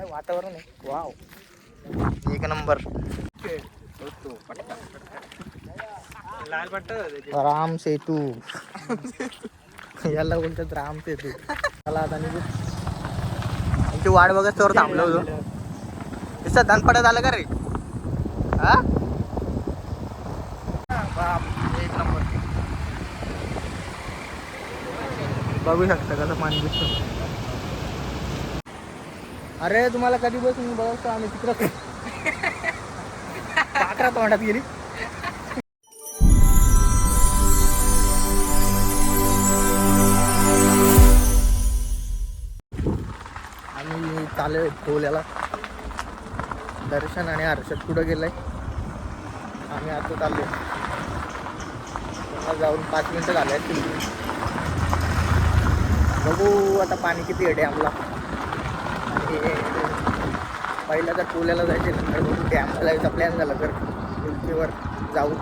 काय वातावरण आहे? वाव. एक नंबर. लाल पट्टा राम सेतू. याला बोलतात राम सेतू. चला आता आमची वाट बघत तर थांबलो होतो. दिसत धनपडत आलं का रे? हा? बाप, एक नंबर बघू शकता कसं पाणी दिसतं. अरे तुम्हाला कधी बसून बघतो आम्ही तिकडं पाकरा तोंडात गेली. आम्ही चालू टोल्याला दर्शन आणि हर्षद कुठं गेलाय? आम्ही आता चाललो जाऊन पाच मिनटं झाले बघू आता पाणी किती आहे डॅमला. आणि पहिला तर टोल्याला जायचे नंतर बघू डॅमला जायचा प्लॅन झाला तर उलटीवर जाऊ.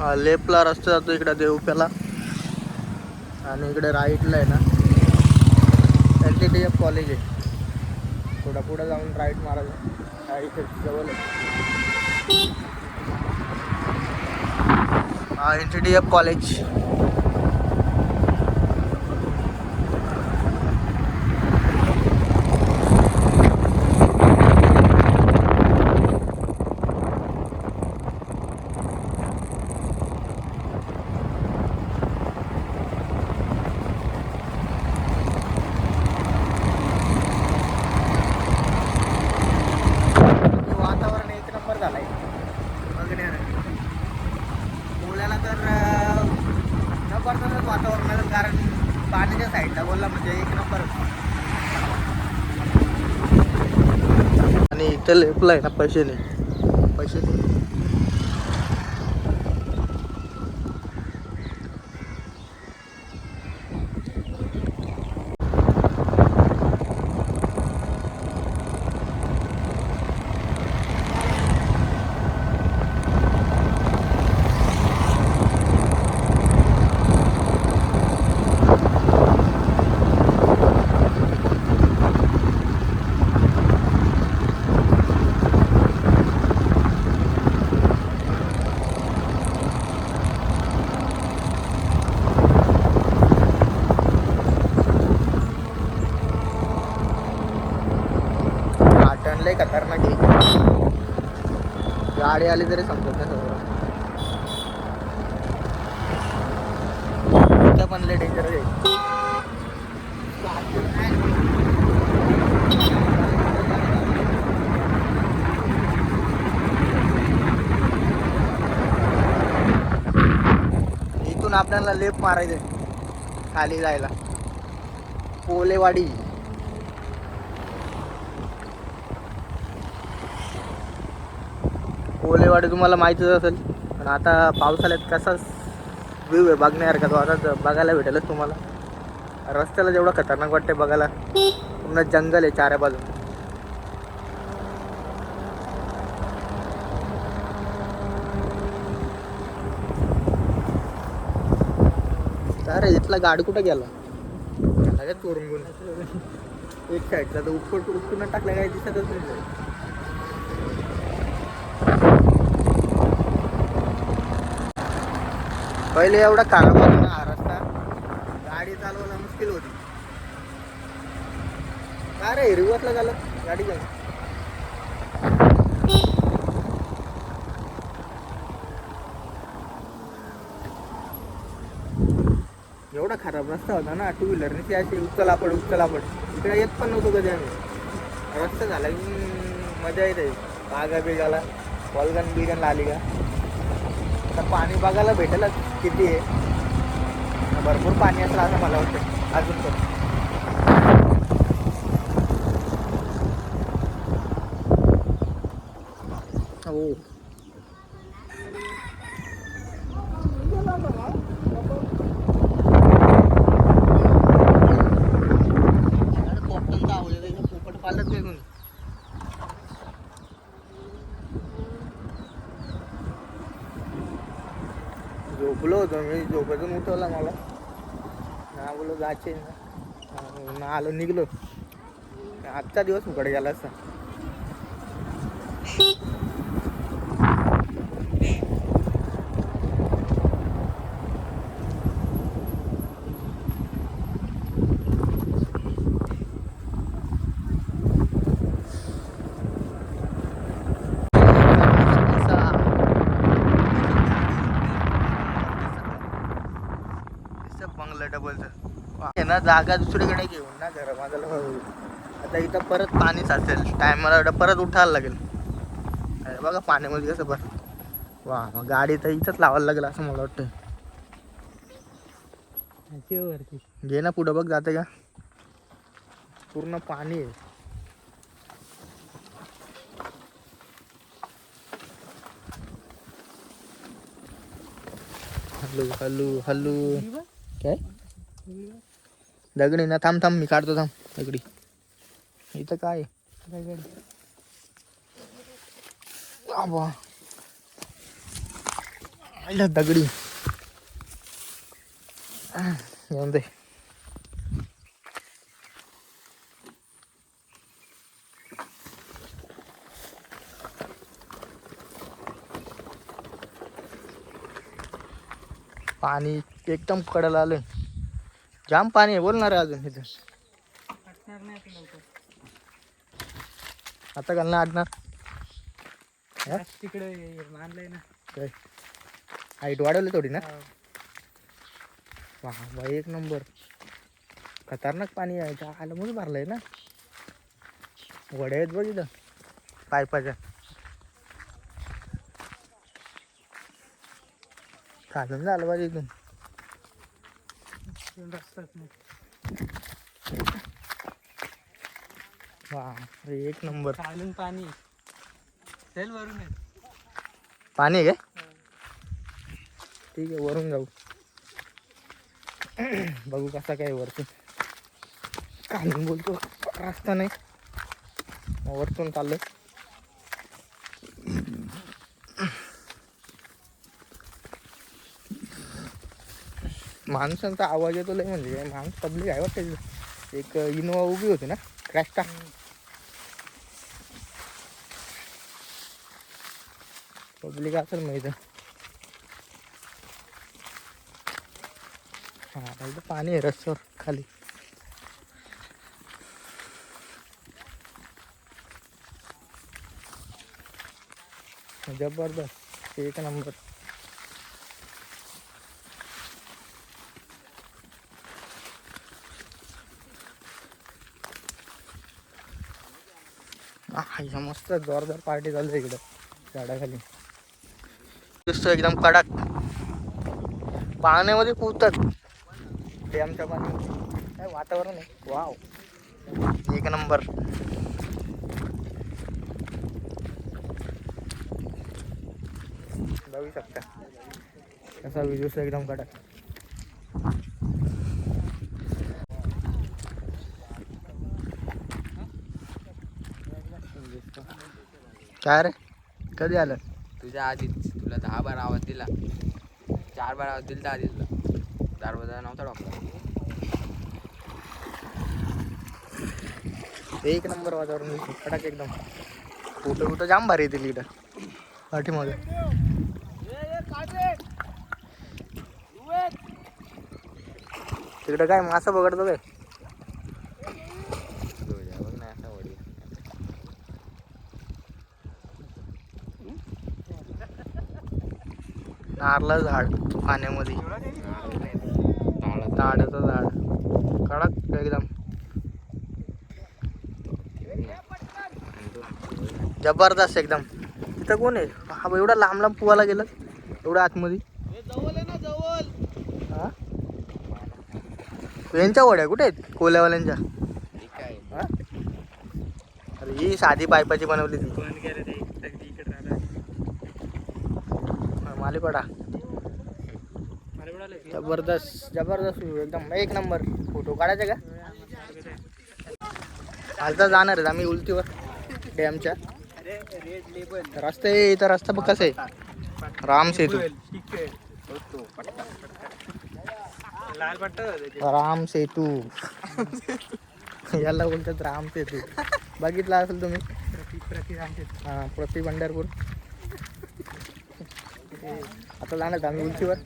हा लेफ्टला रस्ता जातो इकडे देवप्याला आणि इकडे राईटला आहे ना L T D F college आहे. थोडा पुढं जाऊन राईट मारायचं इथे जवळ आहे. N T D F college वातावरण एक नंबर झालंय बघण्यानं बोलायला तर अं, जबरदस्तच वातावरण आहे कारण पाण्याच्या साईडला बोलला म्हणजे एक नंबर त्याला इथं ना पैसे नाही. पैसे नाही लय खतरनाक आहे गाडी आली तरी समजत नाही सगळं. इथं पण लय डेंजर आहे. इथून आपल्याला लेप मारायचे खाली जायला. पोलेवाडी कोलेवाडी तुम्हाला माहितीच असेल. पण आता पावसाळ्यात कसाच व्ह्यू आहे बघण्यासारखा तो आता बघायला भेटेलच तुम्हाला. रस्त्याला जेवढं खतरनाक वाटते बघायला पूर्ण जंगल आहे चाऱ्या बाजू अरे इथला गाडी कुठं गेला? लगेच चोरून घेऊन. एक साईडचा तर उपट उपटून टाकलं काय दिसतच नाही. पहिले एवढा खराब होता ना हा रस्ता गाडी चालवायला मुश्किल होती. का रे रिवर्सला झालं? गाडी झाली. एवढा खराब रस्ता होता ना टू व्हीलरने ती अशी उचल आपण उचल आपण इकडे येत पण नव्हतो कधी आम्ही. रस्ता झाला की मजा येते. बागा बिगाला बॉलगन बिगन आली का? तर पाणी बघायला भेटेलच किती आहे. भरपूर पाणी असेल असं मला वाटतं. अजून पण. हो पोपट पालत काय कोणी झोपलो होतो मी पाठवला मला ना बोलो जायचे. ना आलो निघलो. आजचा दिवस उकडे गेला असता बंगला डबलचं आहे ना जागा दुसरीकडे घेऊन ना घर हळू आता इथं परत पाणी साचेल टायमाला परत उठायला लागेल. अरे बघा पाण्यामध्ये कसं बरं वा मग गाडी तर इथंच लावायला लागेल असं मला वाटतं घे ना पुढं बघ जाते का? पूर्ण पाणी आहे. हल्लू हल्लू हल्लू काय? दगडी ना थांब थांब मी काढतो थांब दगडी. इथं काय? आहे? दगडी. येऊन दे. पाणी एकदम कडेला आलं जाम पाणी आहे बोलणार आहे अजून इथं. आता घाल ना आडणार हा? तिकडे मानलंय ना. काय हाईट वाढवली थोडी ना. वा बाई एक नंबर. खतरनाक पाणी आहे त्या आलं म्हणून भरलंय ना. वड्या आहेत बघ इथं पायपाच्या. खालून झालं पाहिजे इथून. अरे एक नंबर. खालून पाणी. सेल वरून आहे पाणी आहे काय ठीक आहे वरून जाऊ. बघू कसा काय वरतून खालून बोलतो रस्ता नाही. वरतून चाललं माणसांचा आवाज येतो लय म्हणजे काय माणूस पब्लिक आहे वाटतं एक इनोवा उभी होती ना क्रॅस्टा पब्लिक असेल माहीत इथं. हा पाणी आहे रस्त्यावर खाली. जबरदस्त एक नंबर. हा, मस्त जोरदार पार्टी चालू आहे इकडं झाडाखाली. दिसतो एकदम कडक. पाण्यामध्ये कूदतात डॅमच्या पाणी काय वातावरण आहे? वाव एक नंबर. बघू शकता. कसा व्हिडिओ एकदम कडक. काय रे? कधी आलं? तुझ्या आधीच. तुला दहा बार आवाज दिला. चार बार आवाज दिला आधी तुला. चार बार नव्हता डॉक्टर एक नंबर वातावरण दिसतं, कडक एकदम. फोटो फोटो जाम भारी येतील इकडं. पाठीमागे तिकडं काय मासा पकडतो काय बघ ना असा वडी नारळ झाड पाण्यामध्ये. ताडाचं झाड. कडक एकदम. जबरदस्त एकदम. इथं कोण आहे? हा एवढा लांब लांब पुवाला गेलं? एवढं आतमध्ये? हा? यांच्या वड्या कुठे आहेत? कोल्यावाल्यांच्या? हा? अरे ही साधी पायपाची बनवली ती. मालिपडा जबरदस्त जबरदस्त एकदम एक नंबर फोटो काढायचे का? आता जाणार आहेत आम्ही उलटीवर डॅमच्या. रस्ता आहे इथं रस्ता बघ कसं आहे. राम सेतू राम सेतू याला बोलतात राम सेतू बघितला असेल तुम्ही? हा प्रति पंढरपूर आता जाणार आम्ही उलचीवर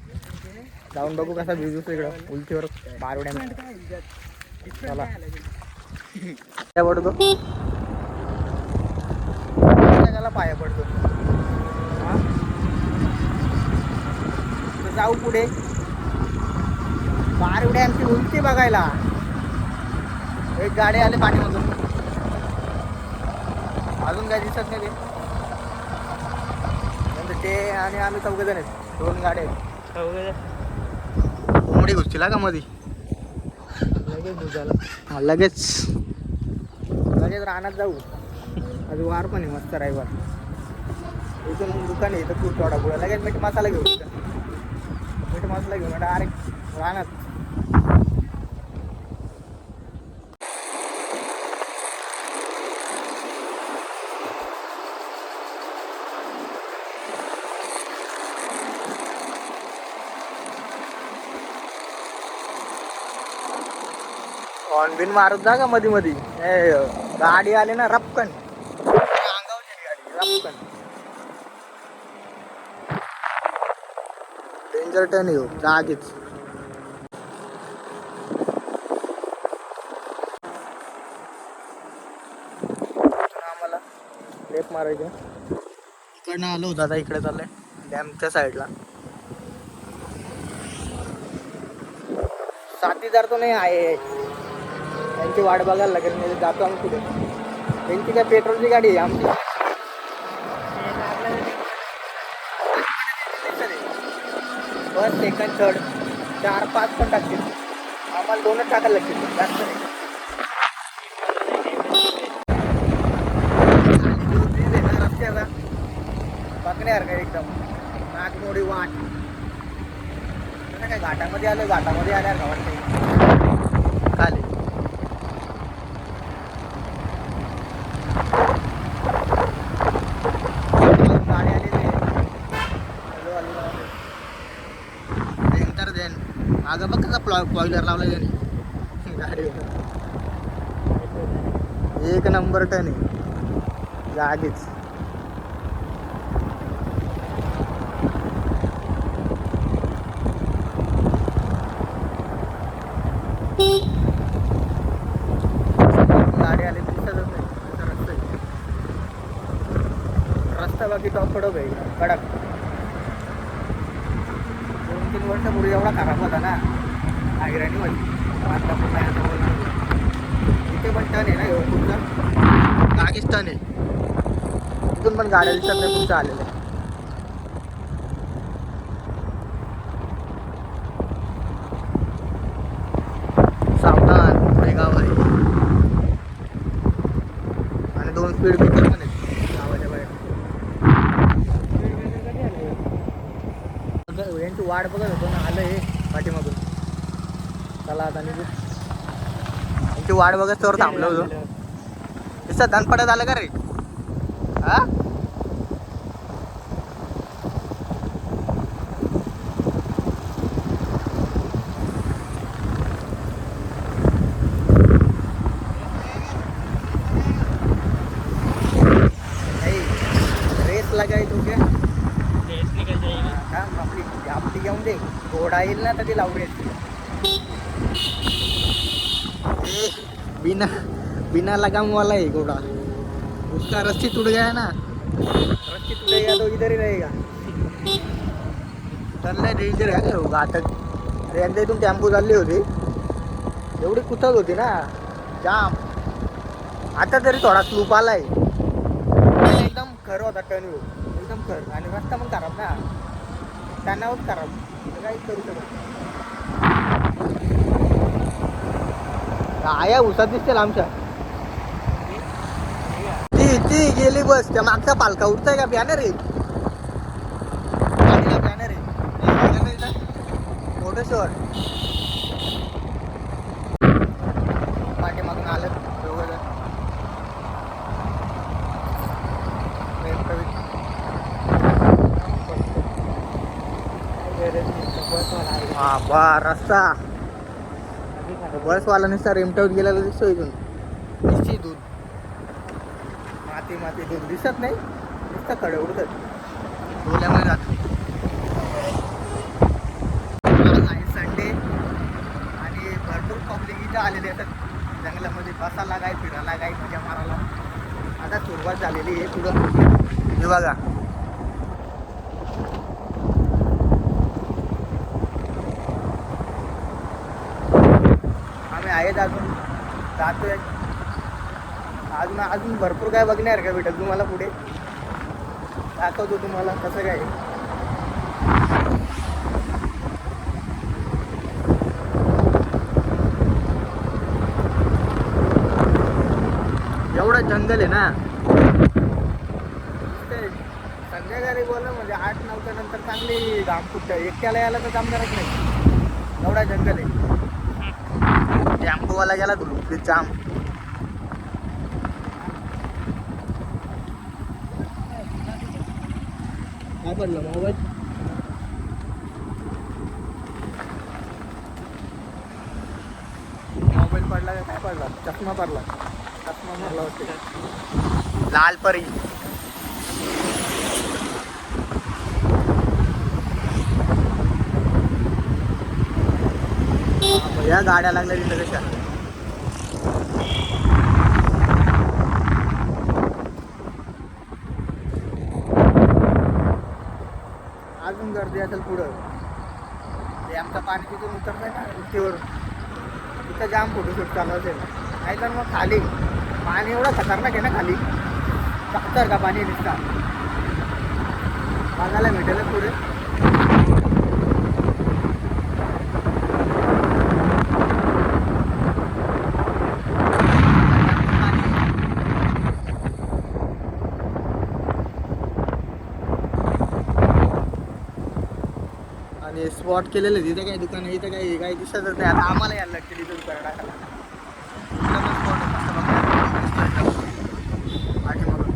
जाऊन बघू कसा व्ह्यू इकडं. उलचीवर बारवड्या चला. काय पडतो. त्याला पाया पडतो. तर जाऊ पुढे. बारवड्यांची उलटी बघायला. एक गाडी आले पाण्यामधून अजून काय दिसत नाही ते. नंतर ते आणि आम्ही चौघ जण आहेत. दोन गाड्या आहेत. कोंबडी घुसतील का मध्ये लगेच घुसायला लगेच. लगेच रानात जाऊ. आज वार पण आहे मस्त रविवार. इथून दुकान आहे इथं खूप थोडा पुढे. लगेच मीठ मसाला घेऊ. मीठ मसाला घेऊ डायरेक्ट रानात. हॉर्न बिन मारत जा का मध्ये मध्ये गाडी आली ना रपकन. गाडी रपकन डेंजर टर्न येऊ जागीच. आम्हाला लेप मारायचं. इकडनं आलो होतो आता इकडे चाललंय. डॅमच्या साईडला साथीदार तो नाही आहे. त्यांची वाट बघायला लागेल म्हणजे जातो आम्ही पुढे. त्यांची काय पेट्रोलची गाडी आहे आमची. बस सेकंड थर्ड. चार पाच पण टाकतील. आम्हाला दोनच टाकायला लागतील. जास्त नाही. ब्रिज आहे ना बघण्यासारखं एकदम. नागमोडी वाट. काय घाटामध्ये आलं घाटामध्ये आल्यावर वाटतं खाली गाडी आलेली आहे. Hello, hello, hello. देन तर देन अगं प्लॉ लावला त्याने गाडीवर एक नंबर टन आहे. जागीच. गाडी आली रस्ता बाकी टॉप कडक आहे कडक. दोन तीन वर्षापूर्वी एवढा खराब होता ना. आयराणी वाली आता पुन्हा इथे पण टन आहे ना ह्यो पुढचा आहे. तिथून पण गाड्या दिसत नाही तुमचं आलेलं आहे सावधान वेगावर आहे आणि दोन स्पीड ब्रेकर पण आहेत गावाच्या बाहेर बघ, यांची वाट बघत होतो ना आलं हे पाठीमागून चला आता निघू यांची वाट बघत तर थांबलो होतो. दिसत धनपडत आलं का रे? हा? नाही रेस लगाय तू क्या? तेच निकल जाएगी आपली आपली घेऊन दे. घोडा येईल ना तर ती लावू रेस बिना बिना लगाम वाला है घोड़ा। उसका रस्सी टूट गया है ना? रस्सी टूटेगा तो इधर ही रहेगा। चाललंय डेंजर आहे का हो, घातक अरे यांच्या इथून टेम्पो चालली होती एवढी कुथत होती ना। जाम। आता तरी थोडा स्लूप आलाय एकदम खरं होता टर्न एकदम खर. आणि रस्ता पण खराब ना. त्यांनाच खराब. काही करू शकत आया उसात दिसतील आमच्या. ती ती गेली बस. त्या मागचा पालखा उठताय का? बॅनर आहे. गाडीला बॅनर आहे. मोठं शहर पाठीमागून आलं दोघं हा बा रस्ता. बसवाला नुसता रेमटावत गेलेला दिसतो इथून. निश्चित दूध माती माती दूध दिसत नाही. नुसतं कडे उडतात डोल्यामध्ये जात आहे संडे आणि भरपूर पब्लिक इथं आलेले असतात जंगलामध्ये बसायला काय फिरायला काय मजा मारायला. आता सुरुवात झालेली आहे पुढं. हे बघा आम्ही आहेत अजून. जातोय अजून अजून भरपूर काय बघणार का भेटत तुम्हाला पुढे? दाखवतो तुम्हाला कसं काय एवढं जंगल आहे ना. संध्याकाळी बोला म्हणजे आठ नऊच्या नंतर चांगली घाम फुटतं एकट्याला यायला तर जमणारच नाही. एवढा जंगल आहे. टॅम्पोवाला गेला तो जाम. काय पडलं मोबाईल? मोबाईल पडला काय पडला? चष्मा पडला. चष्मा मारला होते लाल परी. या गाड्या लागल्या तिथं कशा? गर्दी असेल पुढं. ते आमचं पाणी तिथून उतरतंय ना उठीवर तिथं जाम फोटोशूट चालू असेल. नाही तर मग खाली. पाणी एवढं खतरनाक आहे ना खाली. पत्थर का पाणी निघता बघायला भेटेल पुढे आणि स्पॉट केलेलं आहे तिथं काही दुकान आहे इथं काही काही दिसतच नाही. आता आम्हाला यायला लागते तिथं दुकान टाकायला इकडं पण spot आहे मस्त बघायला. पाठीमागं.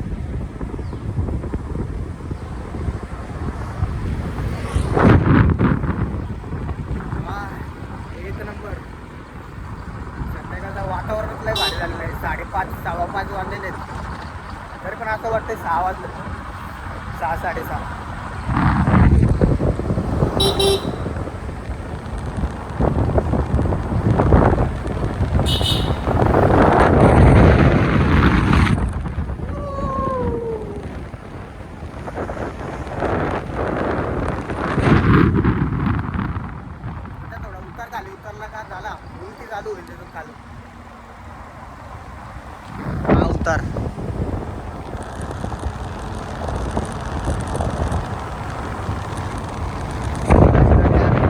वा, एक नंबर संध्याकाळचं वातावरणच लय भारी झालेलं आहे साडेपाच सव्वा पाच वाजलेले आहेत तरी पण असं वाटतंय सहा वाजलं सहा साडेसहा आता थोडा उतार झाली उतरला का झाला उलटी चालू होईल त्यातून खाली हा उतार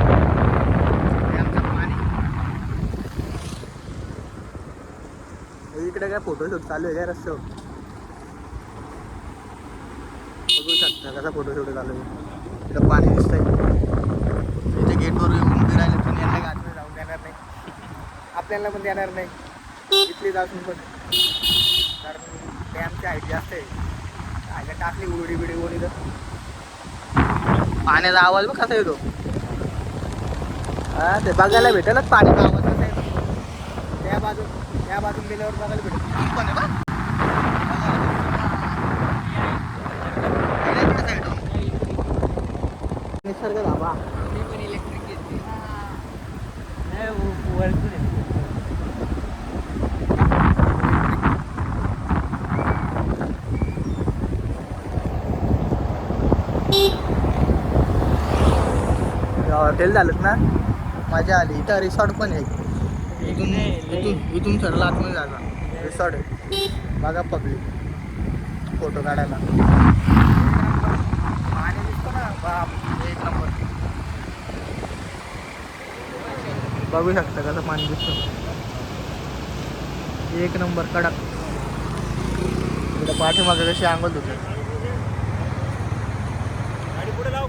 हे आमचं पाणी. हे इकडे काय फोटोशूट चालू आहे काय रस्त्यावर? बघू शकता कसा फोटोशूट चालू आहे. तिथं पाणी दिसतंय. इथे गेटवर येऊन फिरायला पण यांना गाडीवर जाऊन देणार नाही. आपल्याला पण देणार नाही. तिथली जाऊन पण कारण डॅमची हाईट जास्त आहे. काय टाकली उडी बिडी उडी तर पाण्याचा आवाज बघ कसा येतो. हा ते बघायला भेटेलच पाण्याचा आवाज कसा येतो. त्या बाजू त्या बाजून गेल्यावर बघायला भेटेल. आहे? निसर्ग धाबा. हॉटेल झालं ना मजा आली इथं रिसॉर्ट पण आहे इथून इथून इथून सरला आतमध्ये जागा रिसॉर्ट आहे बघा पब्लिक फोटो काढायला. पाणी दिसतं ना? बाप एक नंबर बघू शकता कसं पाणी दिसतं? एक नंबर कडक. इकडे पाठीमागे कशी आंघोळ लाव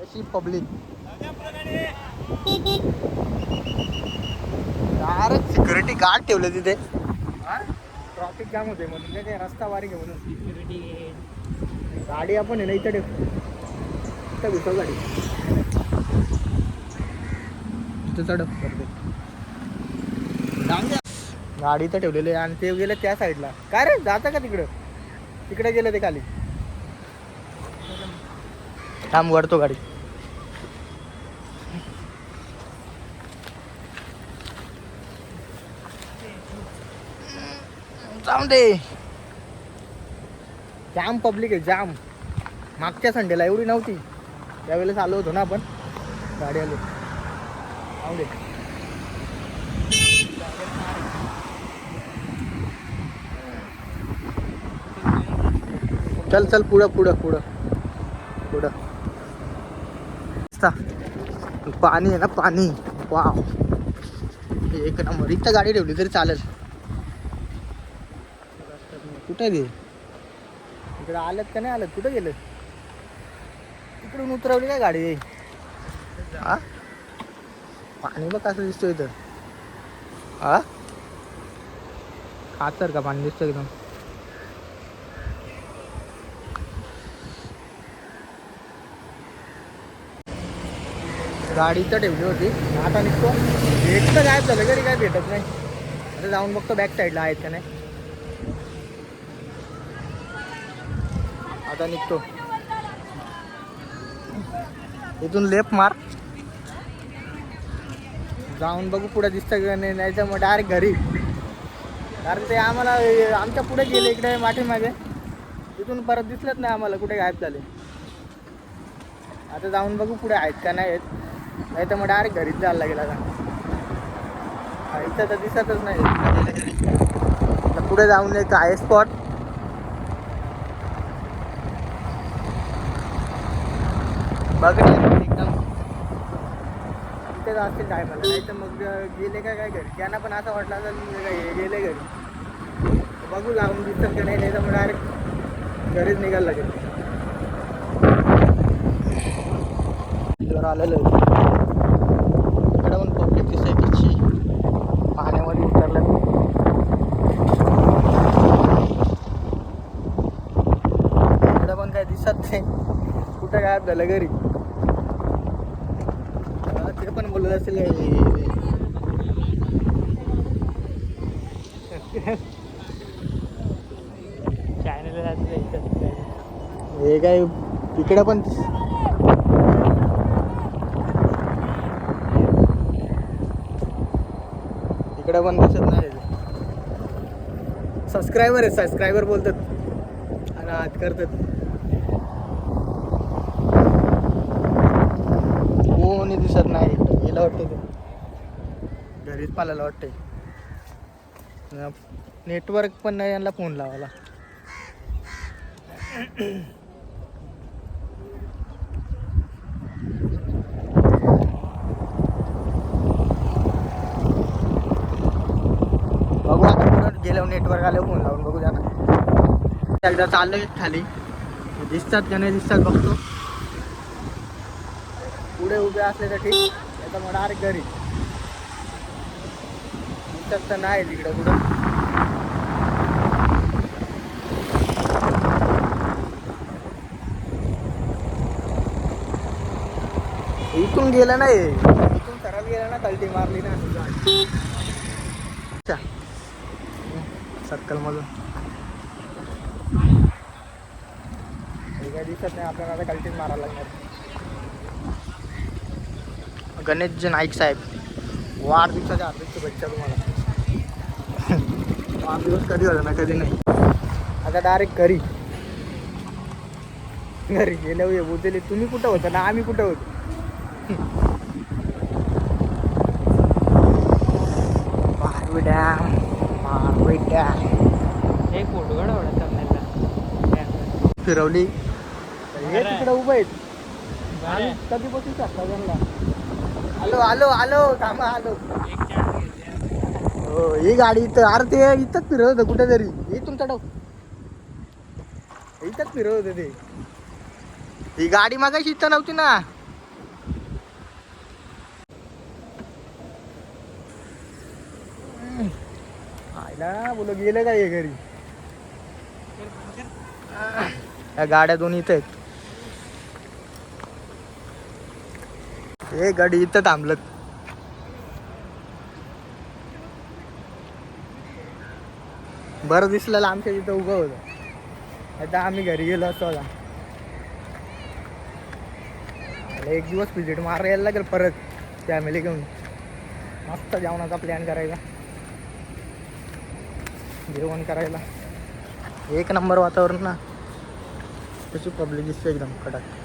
अशी पब्लिक लाव पुढे गाडी डायरेक्ट सिक्युरिटी गार्ड ठेवले तिथे. ट्रॉफिक जाम होते म्हणून ते- ते रस्ता वारी घेऊन सिक्युरिटी गाडी आपण आहे ना इथं ठेवतो. इथं गाडी. इथं चढ. जाऊन द्या. गाडी तर ठेवलेली आहे आणि ते गेले त्या साईडला. काय रे? जातं का तिकडं? तिकडे गेलं ते खाली. थांब वरतो गाडी. जाम दे जाम पब्लिक आहे जाम. मागच्या संडेला एवढी नव्हती. त्यावेळेस आलो होतो ना आपण. गाडी आलो. जाऊ दे चल चल पुढं पुढं पुढं. पुढं. पाणी आहे ना पाणी. वाव. एक नंबर. इथं गाडी ठेवली तरी चालेल. कुठे गे इकडे आलं का नाही आलं कुठं गेलं तिकडून उतरवली काय गाडी? हा? पाणी बघ कसं दिसतो इथं. हा? खातर का पाणी दिसतं एकदम? गाडी तर ठेवली होती. आता निघतो. एक तर गायब झालं घरी काय भेटत नाही. आता जाऊन बघतो बॅक साईडला आहेत का नाही. आता निघतो. इथून लेफ्ट मार. जाऊन बघू पुढे दिसतं का नाही नाही तर मग डायरेक्ट घरी. कारण ते आम्हाला आमच्या पुढे गेले इकडे माठीमागे. तिथून परत दिसलंच नाही आम्हाला कुठे गायब झाले. आता जाऊन बघू पुढे आहेत का नाही आहेत नाही तर मग डायरेक्ट घरीच जायला लागेल आता. इथं तर दिसतच नाही. पुढे जाऊन एक आहे स्पॉट बघणे एकदम असतील काय मला नाही तर मग गेले काय काय घरी? त्यांना पण असं वाटलं असेल काय हे गेले घरी. बघू लावून दिसतं की नाही तर मग डायरेक्ट घरीच निघायला लागेल. जर आलेलं आहे. पण पब्लिक दिसते कशी पाण्यामध्ये उतरलं. पण काय दिसत नाही. कुठं गायब झालं घरी? बोलत असेल हे- तिकडे. हे काय इकडे पण इकडे पण दिसत नाही सबस्क्रायबर आहे सबस्क्रायबर बोलतात. आणि हात करतात कोणी दिसत नाही गेलं वाटतं ते. घरीच पालायला वाटतंय. नेटवर्क पण नाही यांना फोन लावायला. बघू आता गेल्यावर नेटवर्क आल्यावर फोन लावून बघू द्या ना एकदा चाललोय खाली. दिसतात का नाही दिसतात बघतो. पुढे उभे असले तर ठीक. नाही मग डायरेक्ट घरी. तर नाही तिकडं कुठं. इथून गेलं नाही. इथून सरळ गेलं ना कल्टी मारली ना. सर्कल मधून दिसत नाही आपल्याला आता कल्टीच मारायला लागणार. गणेशजी नाईक साहेब. वाढदिवसाच्या हार्दिक शुभेच्छा तुम्हाला. वाढदिवस कधी होता ना कधी नाही. आता डायरेक्ट घरी. घरी गेल्यावर ये बोलते तुम्ही कुठं होता ना आम्ही कुठं होतो? Marvi dam Marvi dam. चांगला फिरवली. हे तिकडे उभं आहेत. कधी बसू शकता त्यांना? आलो आलो आलो थांबा आलो. हो ही गाडी इथं अरे ते इथंच फिरत होतं कुठेतरी हे तुमचा डाव इथंच फिरत होतं ते. ही गाडी मागायची इथं नव्हती ना. आयला बोल गेलं काय घरी? या गाड्या दोन इथं आहेत. हे गाडी इथं थांबलत. बरं दिसलेलं आमच्या इथं उभं होतं. आता आम्ही घरी गेलो असतो मला एक दिवस विजिट मारा यायला लागेल परत फॅमिली घेऊन. मस्त जेवणाचा प्लॅन करायचा. जेवण करायला. एक नंबर वातावरण ना. तशी पब्लिक दिसते एकदम कडक.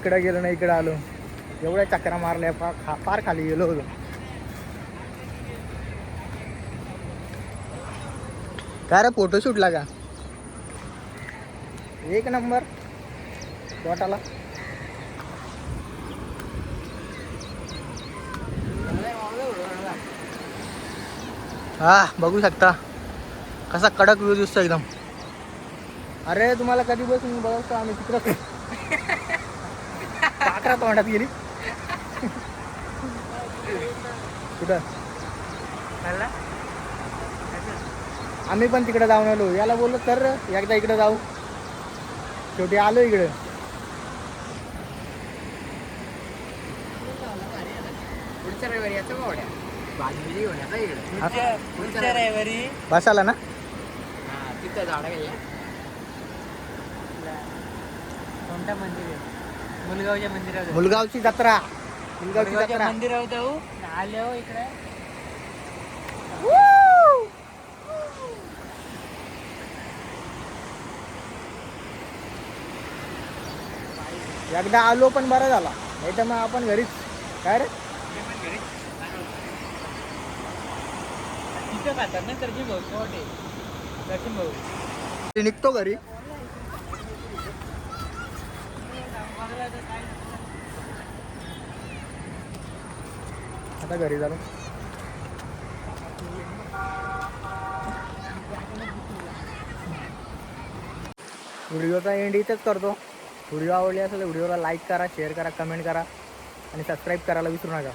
तिकडं गेलो ना इकडं आलो. एवढ्या चक्रा मारल्या फार खा फार खाली गेलो होतो. काय रे फोटोशूटला का? एक नंबर वाटाला हा बघू शकता. कसा कडक व्ह्यू दिसतो एकदम. अरे तुम्हाला कधी बसून बघतो आम्ही तिकडं? पाकरा तोंडात गेली. कुठं? आम्ही पण तिकडे जाऊन आलो. याला बोललो तर एकदा इकडे जाऊ. शेवटी आलो इकडे. बसाला ना. हा तिथं झाडं गेल्या कोणतं मंदिर आहे? मुलगावच्या मंदिरावर जाऊ. मुलगावची जत्रा. मुलगावची मुलगावच्या जत्रा. मंदिरावर जाऊ. आले हो इकडे. एकदा आलो पण बरं झाला. नाही तर मग आपण घरीच. काय रे? तिथं खातात ना दर्शन भाऊ निघतो घरी. आता घरी झालो व्हिडिओचा एंड इथेच करतो. व्हिडिओ आवडली असेल तर व्हिडिओला लाईक करा शेअर करा कमेंट करा आणि सबस्क्राईब करायला विसरू नका.